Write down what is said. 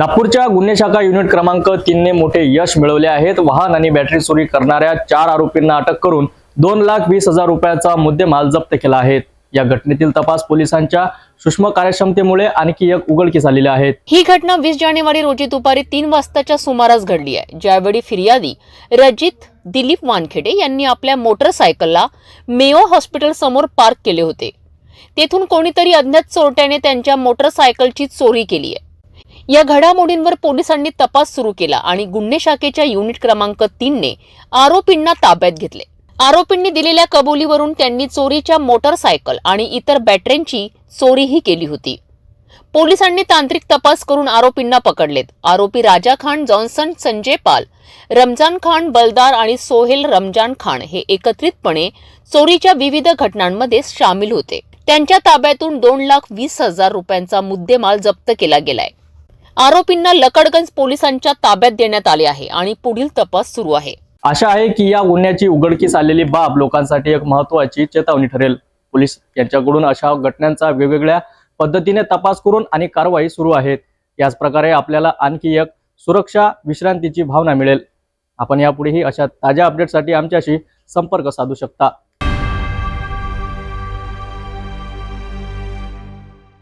नागपूरच्या गुन्हे शाखा युनिट क्रमांक तीनने मोठे यश मिळवले आहेत. वाहन आणि बॅटरी चोरी करणाऱ्या चार आरोपींना अटक करून दोन लाख वीस हजार रुपयाचा मुद्देमाल जप्त केला आहे. या घटनेतील तपास पोलिसांच्या सूक्ष्म कार्यक्षमतेमुळे आणखी एक उघडकीस आलेले आहेत ही घटना वीस जानेवारी रोजी दुपारी तीन वाजताच्या सुमारास घडली आहे. ज्यावेळी फिर्यादी रजित दिलीप वानखेडे यांनी आपल्या मोटरसायकलला मेयो हॉस्पिटल समोर पार्क केले होते. तेथून कोणीतरी अज्ञात चोरट्याने त्यांच्या मोटरसायकलची चोरी केली आहे. या घडामोडींवर पोलिसांनी तपास सुरू केला आणि गुन्हे शाखेच्या युनिट क्रमांक तीनने आरोपींना ताब्यात घेतले. आरोपींनी दिलेल्या कबुलीवरून त्यांनी चोरीच्या मोटरसायकल आणि इतर बॅटऱ्यांची चोरीही केली होती. पोलिसांनी तांत्रिक तपास करून आरोपींना पकडलेत. आरोपी राजा खान जॉन्सन संजय पाल रमजान खान बलदार आणि सोहेल रमजान खान हे एकत्रितपणे चोरीच्या विविध घटनांमध्ये सामील होते. त्यांच्या ताब्यातून दोन लाख वीस हजार रुपयांचा मुद्देमाल जप्त केला गेलाय. आरोपींना लकडगंज पोलिसांच्या ताब्यात देण्यात आले आहे आणि पुढील तपास सुरू आहे. आशा आहे की या गुन्ह्याची उघडकीस आलेली बाब लोकांसाठी एक महत्वाची चेतावणी ठरेल. पोलीस यांच्याकडून अशा घटनांचा वेगवेगळ्या पद्धतीने तपास करून आणि कारवाई सुरू आहेत. याच प्रकारे आपल्याला आणखी एक सुरक्षा विश्रांतीची भावना मिळेल. आपण यापुढेही अशा ताज्या अपडेटसाठी आमच्याशी संपर्क साधू शकता.